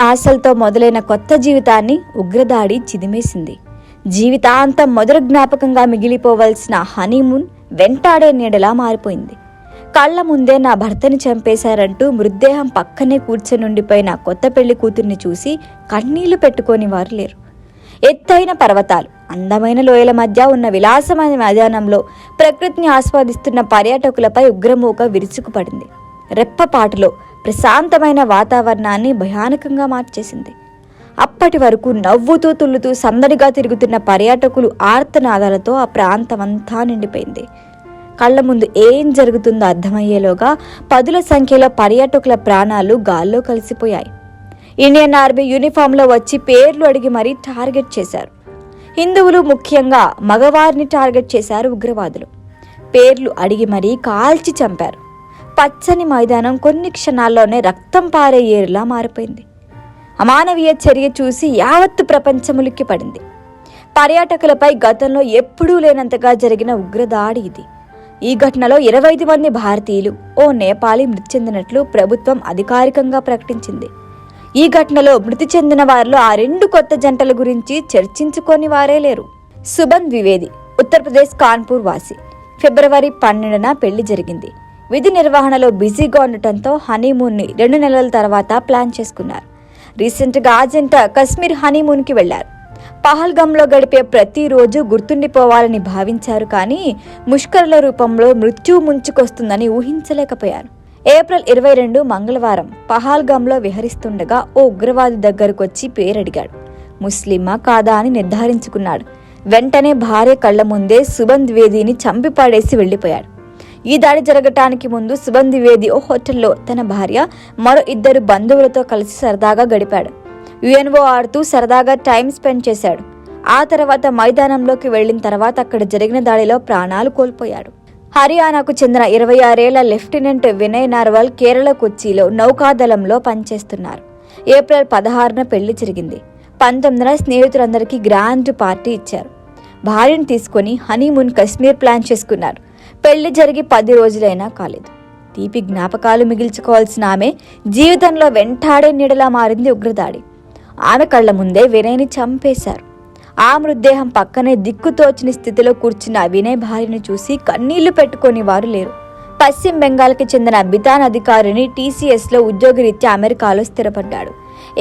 ఆశలతో మొదలైన కొత్త జీవితాన్ని ఉగ్రదాడి చిదిమేసింది. జీవితాంతం మొదటి జ్ఞాపకంగా మిగిలిపోవలసిన హనీమూన్ వెంటాడే నీడలా మారిపోయింది. కళ్ళ ముందే నా భర్తని చంపేశారంటూ మృతదేహం పక్కనే కూర్చొనుండిపోయిన కొత్త పెళ్ళి కూతుర్ని చూసి కన్నీళ్ళు పెట్టుకోని వారు లేరు. ఎత్తైన పర్వతాలు అందమైన లోయల మధ్య ఉన్న విలాసమైన మైదానంలో ప్రకృతిని ఆస్వాదిస్తున్న పర్యాటకులపై ఉగ్రమూక విరుచుకుపడింది. రెప్పపాటులో ప్రశాంతమైన వాతావరణాన్ని భయానకంగా మార్చేసింది. అప్పటి వరకు నవ్వుతూ తుల్లుతూ సందడిగా తిరుగుతున్న పర్యాటకులు ఆర్తనాదాలతో ఆ ప్రాంతమంతా నిండిపోయింది. కళ్ళ ముందు ఏం జరుగుతుందో అర్థమయ్యేలోగా పదుల సంఖ్యలో పర్యాటకుల ప్రాణాలు గాల్లో కలిసిపోయాయి. ఇండియన్ ఆర్మీ యూనిఫామ్లో వచ్చి పేర్లు అడిగి మరీ టార్గెట్ చేశారు. హిందువులు ముఖ్యంగా మగవారిని టార్గెట్ చేశారు ఉగ్రవాదులు. పేర్లు అడిగి మరీ కాల్చి చంపారు. పచ్చని మైదానం కొన్ని క్షణాల్లోనే రక్తం పారే ఏరులా మారిపోయింది. అమానవీయ చర్య చూసి యావత్తు ప్రపంచములిక్కి పడింది. పర్యాటకులపై గతంలో ఎప్పుడూ లేనంతగా జరిగిన ఉగ్రదాడి ఇది. ఈ ఘటనలో ఇరవై ఐదు మంది భారతీయులు ఓ నేపాలీ మృతి చెందినట్లు ప్రభుత్వం అధికారికంగా ప్రకటించింది. ఈ ఘటనలో మృతి చెందిన వారిలో ఆ రెండు కొత్త జంటల గురించి చర్చించుకొని వారే లేరు. సుబన్ ద్వివేది ఉత్తరప్రదేశ్ కాన్పూర్ వాసి. ఫిబ్రవరి పన్నెండున పెళ్ళి జరిగింది. విధి నిర్వహణలో బిజీగా ఉండటంతో హనీమూన్ని రెండు నెలల తర్వాత ప్లాన్ చేసుకున్నారు. రీసెంట్గా ఆ కశ్మీర్ హనీమూన్కి వెళ్ళారు పహల్గంలో గడిపే ప్రతిరోజు గుర్తుండిపోవాలని భావించారు కానీ ముష్కరుల రూపంలో మృత్యు ముంచుకొస్తుందని ఊహించలేకపోయారు. ఏప్రిల్ ఇరవై రెండు మంగళవారం పహాల్గంలో విహరిస్తుండగా ఓ ఉగ్రవాది దగ్గరకొచ్చి పేరడిగాడు. ముస్లిమా కాదా అని నిర్ధారించుకున్నాడు. వెంటనే భార్య కళ్ళ ముందే సుబంధ్ ద్వివేదిని చంపి పాడేసి వెళ్ళిపోయాడు ఈ దాడి జరగటానికి ముందు సుబంద్ ద్వివేది ఓ హోటల్లో తన భార్య మరో ఇద్దరు బంధువులతో కలిసి సరదాగా గడిపాడు. యుఎన్ఓ ఆడుతూ సరదాగా టైం స్పెండ్ చేశాడు. ఆ తర్వాత మైదానంలోకి వెళ్ళిన తర్వాత అక్కడ జరిగిన దాడిలో ప్రాణాలు కోల్పోయాడు. హర్యానాకు చెందిన ఇరవై ఆరేళ్ళ లెఫ్టినెంట్ వినయ్ నార్వాల్ కేరళ కొచ్చిలో నౌకాదళంలో పనిచేస్తున్నారు. ఏప్రిల్ పదహారున పెళ్ళి జరిగింది. పంతొమ్మిదిన స్నేహితులందరికీ గ్రాండ్ పార్టీ ఇచ్చారు. భార్యను తీసుకొని హనీమూన్ కశ్మీర్ ప్లాన్ చేసుకున్నారు. పెళ్ళి జరిగి పది రోజులైనా కాలేదు. తీపి జ్ఞాపకాలు మిగిల్చుకోవాల్సిన ఆమె జీవితంలో వెంటాడే నీడలా మారింది ఉగ్రదాడి. ఆమె కళ్ళ ముందే వినయ్ని చంపేశారు. ఆ మృతదేహం పక్కనే దిక్కుతోచిన స్థితిలో కూర్చున్న వినయ్ భార్యను చూసి కన్నీళ్ళు పెట్టుకొని వారు లేరు. పశ్చిమ బెంగాల్కి చెందిన బితాన్ అధికారిని టీసీఎస్లో ఉద్యోగరీత్యా అమెరికాలో స్థిరపడ్డాడు.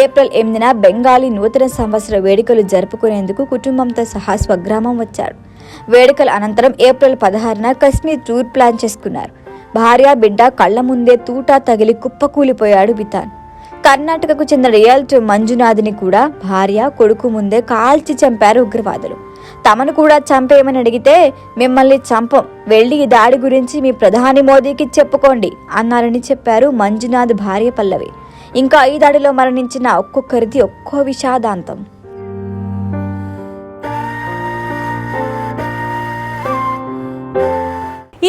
ఏప్రిల్ ఎనిమిదిన బెంగాలీ నూతన సంవత్సర వేడుకలు జరుపుకునేందుకు కుటుంబంతో సహా స్వగ్రామం వచ్చాడు వేడుకల అనంతరం ఏప్రిల్ పదహారున కశ్మీర్ టూర్ ప్లాన్ చేసుకున్నారు. భార్య బిడ్డ కళ్ళ ముందే తూటా తగిలి కుప్పకూలిపోయాడు బితాన్. కర్ణాటకకు చెందిన రియల్టీ మంజునాథ్ని కూడా భార్య కొడుకు ముందే కాల్చి చంపారు ఉగ్రవాదులు. తమను కూడా చంపేయమని అడిగితే మిమ్మల్ని చంపం. వెళ్ళి ఈ దాడి గురించి మీ ప్రధాని మోదీకి చెప్పుకోండి అన్నారని చెప్పారు మంజునాథ్ భార్య పల్లవి. ఇంకా ఈ దాడిలో మరణించిన ఒక్కొక్కరిది ఒక్కో విషాదాంతం.